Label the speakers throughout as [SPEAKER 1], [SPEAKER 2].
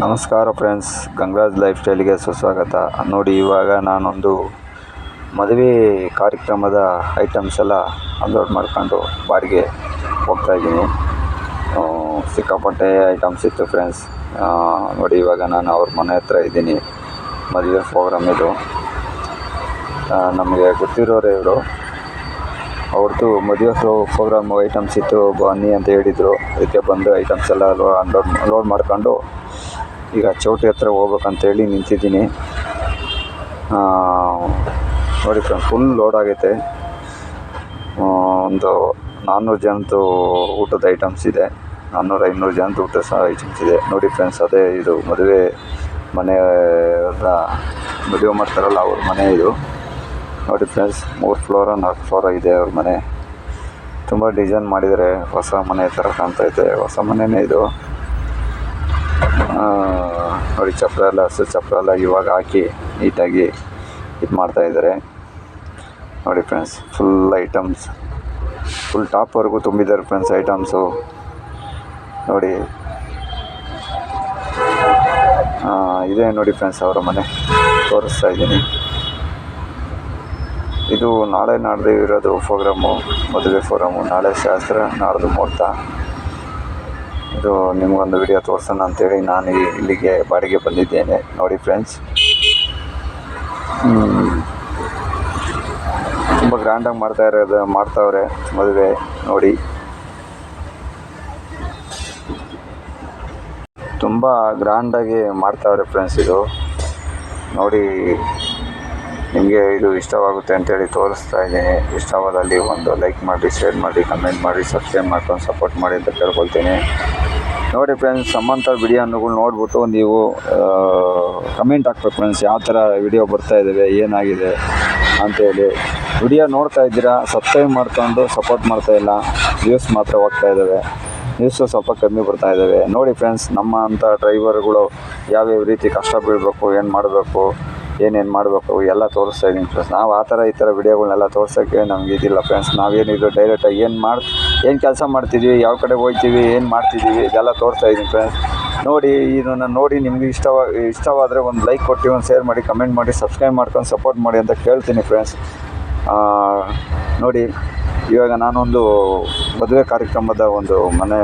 [SPEAKER 1] ನಮಸ್ಕಾರ friends Gangaraj life ಸ್ಟೈಲಿಗೆ ಸುಸ್ವಾಗತ. ನೋಡಿ, ಇವಾಗ ನಾನೊಂದು ಮದುವೆ ಕಾರ್ಯಕ್ರಮದ ಐಟಮ್ಸ್ ಎಲ್ಲ ಅನ್ಲೋಡ್ ಮಾಡ್ಕೊಂಡು ಬಾಡಿಗೆ ಹೋಗ್ತಾಯಿದ್ದೀನಿ ಸಿಕ್ಕಾಪಟ್ಟೆ ಐಟಮ್ಸ್ ಇತ್ತು ಫ್ರೆಂಡ್ಸ್ ನೋಡಿ, ಇವಾಗ ನಾನು ಅವ್ರ ಮನೆ ಹತ್ರ ಇದ್ದೀನಿ. ಮದುವೆ ಪ್ರೋಗ್ರಾಮ್ ಇದು. ನಮಗೆ ಗೊತ್ತಿರೋರೇ ಇವರು. ಅವ್ರದ್ದು ಮದುವೆ ಪ್ರೋಗ್ರಾಮ್ ಐಟಮ್ಸ್ ಇತ್ತು, ಬನ್ನಿ ಅಂತ ಹೇಳಿದರು. ಅದಕ್ಕೆ ಬಂದು ಐಟಮ್ಸ್ ಎಲ್ಲ ಲೋ ಅನ್ಲೋಡ್ ಲೋಡ್ ಮಾಡ್ಕೊಂಡು ಈಗ ಚೌಟ್ರಿ ಹತ್ರ ಹೋಗ್ಬೇಕಂತೇಳಿ ನಿಂತಿದ್ದೀನಿ. ನೋಡಿ ಫ್ರೆಂಡ್ ಫುಲ್ ಲೋಡ್ ಆಗೈತೆ. ಒಂದು ನಾನ್ನೂರು ಜನದ್ದು ಊಟದ ಐಟಮ್ಸ್ ಇದೆ. ನಾನ್ನೂರು ಐನೂರು ಜನದ ಊಟ ಸಹ ಐಟಮ್ಸ್ ಇದೆ. ನೋಡಿ ಫ್ರೆಂಡ್ಸ್ ಅದೇ ಇದು ಮದುವೆ ಮನೆ ಮದುವೆ ಮಾಡ್ತಾರಲ್ಲ ಅವ್ರ ಮನೆ ಇದು. ನೋಡಿ ಫ್ರೆಂಡ್ಸ್ ಮೂರು ಫ್ಲೋರ ನಾಲ್ಕು ಫ್ಲೋರ ಇದೆ ಅವ್ರ ಮನೆ. ತುಂಬ ಡಿಸೈನ್ ಮಾಡಿದರೆ ಹೊಸ ಮನೆ ಥರ ಕಾಣ್ತೈತೆ ಹೊಸ ಮನೆಯೇ ಇದು. ಆ, ಚಪ್ಪರ ಎಲ್ಲ ಹಸು ಚಪ್ಪರ ಎಲ್ಲ ಇವಾಗ ಹಾಕಿ ನೀಟಾಗಿ ಇದು ಮಾಡ್ತಾಯಿದ್ದಾರೆ ನೋಡಿ ಫ್ರೆಂಡ್ಸ್ ಫುಲ್ ಐಟಮ್ಸ್ ಫುಲ್ ಟಾಪ್ವರೆಗೂ ತುಂಬಿದ್ದಾರೆ ಫ್ರೆಂಡ್ಸ್ ಐಟಮ್ಸು ನೋಡಿ. ಇದೇ ನೋಡಿ ಫ್ರೆಂಡ್ಸ್ ಅವರ ಮನೆ. ತೋರಿಸ್ತಾ ಇದ್ದೀನಿ. ಇದು ನಾಳೆ ನಾಡ್ದು ಇರೋದು ಫೋಗ್ರಾಮು ಮದುವೆ ಫೋರಮು ನಾಳೆ ಶಾಸ್ತ್ರ ನಾಡ್ದು ಮುಹೂರ್ತ. ಇದು ನಿಮಗೊಂದು ವಿಡಿಯೋ ತೋರಿಸೋಣ ಅಂತೇಳಿ ನಾನು ಇಲ್ಲಿಗೆ ಬಾಡಿಗೆ ಬಂದಿದ್ದೇನೆ. ನೋಡಿ ಫ್ರೆಂಡ್ಸ್ ತುಂಬ ಗ್ರ್ಯಾಂಡಾಗಿ ಮಾಡ್ತಾ ಇರೋದು, ಮಾಡ್ತಾವ್ರೆ ಮದುವೆ ನೋಡಿ. ತುಂಬ ಗ್ರ್ಯಾಂಡಾಗಿ ಮಾಡ್ತಾವ್ರೆ ಫ್ರೆಂಡ್ಸ್ ಇದು. ನೋಡಿ ನಿಮಗೆ ಇದು ಇಷ್ಟವಾಗುತ್ತೆ ಅಂತೇಳಿ ತೋರಿಸ್ತಾ ಇದ್ದೀನಿ. ಇಷ್ಟವಾದಲ್ಲಿ ಒಂದು ಲೈಕ್ ಮಾಡಿ ಶೇರ್ ಮಾಡಿ ಕಮೆಂಟ್ ಮಾಡಿ ಸಬ್ಸ್ಕ್ರೈಬ್ ಮಾಡ್ಕೊಂಡು ಸಪೋರ್ಟ್ ಮಾಡಿ ಅಂತ ಕೇಳ್ಕೊಳ್ತೀನಿ. ನೋಡಿ ಫ್ರೆಂಡ್ಸ್ ಸಮ್ಮಂಥ ವಿಡಿಯೋನುಗಳು ನೋಡ್ಬಿಟ್ಟು ನೀವು ಕಮೆಂಟ್ ಹಾಕ್ಬೇಕು ಫ್ರೆಂಡ್ಸ್ ಯಾವ ಥರ ವಿಡಿಯೋ ಬರ್ತಾ ಇದ್ದಾವೆ ಏನಾಗಿದೆ ಅಂತೇಳಿ ವಿಡಿಯೋ ನೋಡ್ತಾ ಇದ್ದೀರಾ ಸಬ್ಸ್ಕ್ರೈಬ್ ಮಾಡ್ಕೊಂಡು ಸಪೋರ್ಟ್ ಮಾಡ್ತಾ ಇಲ್ಲ ವ್ಯೂಸ್ ಮಾತ್ರ ಹೋಗ್ತಾ ಇದ್ದಾವೆ ನ್ಯೂಸು ಸ್ವಲ್ಪ ಕಮ್ಮಿ ಬರ್ತಾ ಇದ್ದಾವೆ ನೋಡಿ ಫ್ರೆಂಡ್ಸ್ ನಮ್ಮ ಅಂಥ ಡ್ರೈವರ್ಗಳು ಯಾವ್ಯಾವ ರೀತಿ ಕಷ್ಟ ಬೀಳಬೇಕು ಏನು ಮಾಡಬೇಕು ಏನೇನು ಮಾಡಬೇಕು ಎಲ್ಲ ತೋರಿಸ್ತಾ ಇದ್ದೀನಿ ಫ್ರೆಂಡ್ಸ್ ನಾವು ಆ ಥರ ಈ ಥರ ವಿಡಿಯೋಗಳನ್ನೆಲ್ಲ ತೋರ್ಸೋಕ್ಕೆ ನಮ್ಗೆ ಇದಿಲ್ಲ ಫ್ರೆಂಡ್ಸ್ ನಾವೇನಿದ್ರು ಡೈರೆಕ್ಟಾಗಿ ಏನು ಮಾಡಿ, ಏನು ಕೆಲಸ ಮಾಡ್ತಿದ್ದೀವಿ ಯಾವ ಕಡೆ ಹೋಗ್ತೀವಿ ಏನು ಮಾಡ್ತಿದ್ದೀವಿ ಇದೆಲ್ಲ ತೋರಿಸ್ತಾ ಇದ್ದೀನಿ ಫ್ರೆಂಡ್ಸ್ ನೋಡಿ, ಇದನ್ನು ನೋಡಿ ನಿಮಗೆ ಇಷ್ಟವ, ಇಷ್ಟವಾದರೆ ಒಂದು ಲೈಕ್ ಕೊಟ್ಟು, ಒಂದು ಶೇರ್ ಮಾಡಿ ಕಮೆಂಟ್ ಮಾಡಿ ಸಬ್ಸ್ಕ್ರೈಬ್ ಮಾಡ್ಕೊಂಡು ಸಪೋರ್ಟ್ ಮಾಡಿ ಅಂತ ಕೇಳ್ತೀನಿ ಫ್ರೆಂಡ್ಸ್ ನೋಡಿ, ಇವಾಗ ನಾನೊಂದು ಮದುವೆ ಕಾರ್ಯಕ್ರಮದ ಒಂದು ಮನೆ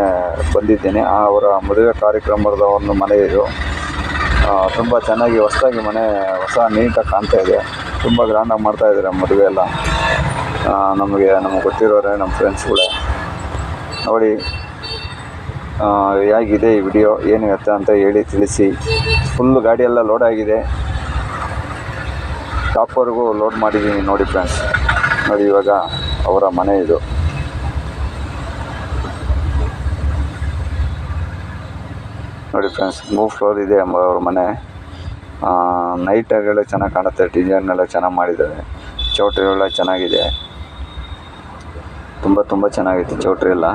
[SPEAKER 1] ಬಂದಿದ್ದೇನೆ. ಅವರ ಮದುವೆ ಕಾರ್ಯಕ್ರಮದ ಒಂದು ಮನೆ ಇದು. ತುಂಬ ಚೆನ್ನಾಗಿ ಹೊಸದಾಗಿ ಮನೆ, ಹೊಸ ನೀಟಾಗಿ ಕಾಣ್ತಾ ಇದೆ. ತುಂಬ ಗ್ರ್ಯಾಂಡಾಗಿ ಮಾಡ್ತಾ ಇದ್ದಾರೆ ಮದುವೆ ಎಲ್ಲ. ನಮಗೆ ನಮಗೆ ಗೊತ್ತಿರೋರೆ ನಮ್ಮ ಫ್ರೆಂಡ್ಸ್ಗಳೇ ನೋಡಿ ಹೇಗಿದೆ ಈ ವಿಡಿಯೋ ಏನು ಇರುತ್ತೆ ಅಂತ ಹೇಳಿ ತಿಳಿಸಿ. ಫುಲ್ಲು ಗಾಡಿಯೆಲ್ಲ ಲೋಡ್ ಆಗಿದೆ. ಟಾಪ್ವರೆಗೂ ಲೋಡ್ ಮಾಡಿದ್ದೀನಿ ನೋಡಿ ಫ್ರೆಂಡ್ಸ್ ನೋಡಿ ಇವಾಗ ಅವರ ಮನೆ ಇದು. ನೋಡಿ ಫ್ರೆಂಡ್ಸ್ ಮೂವ್ ಫ್ಲೋರ್ ಇದೆ ಎಂಬ ಅವ್ರ ಮನೆ. ನೈಟಾಗೆಲ್ಲ ಚೆನ್ನಾಗಿ ಕಾಣುತ್ತೆ ಡಿಸೈನ್ ಎಲ್ಲ ಚೆನ್ನಾಗಿ ಮಾಡಿದ್ದಾರೆ. ಚೌಟ್ರಿ ಎಲ್ಲ ಚೆನ್ನಾಗಿದೆ. ತುಂಬ ತುಂಬ ಚೆನ್ನಾಗಿದೆ ಚೌಟ್ರಿ ಎಲ್ಲ.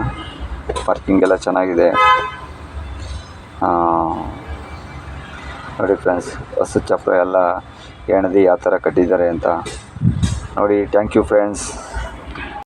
[SPEAKER 1] ಪಾರ್ಕಿಂಗ್ ಎಲ್ಲ ಚೆನ್ನಾಗಿದೆ. ನೋಡಿ ಫ್ರೆಂಡ್ಸ್ ಹಸು ಚಪ್ಪರ ಎಲ್ಲ ಎಣದಿ ಯಾವ ಥರ ಕಟ್ಟಿದ್ದಾರೆ ಅಂತ. ನೋಡಿ ಥ್ಯಾಂಕ್ ಯು ಫ್ರೆಂಡ್ಸ್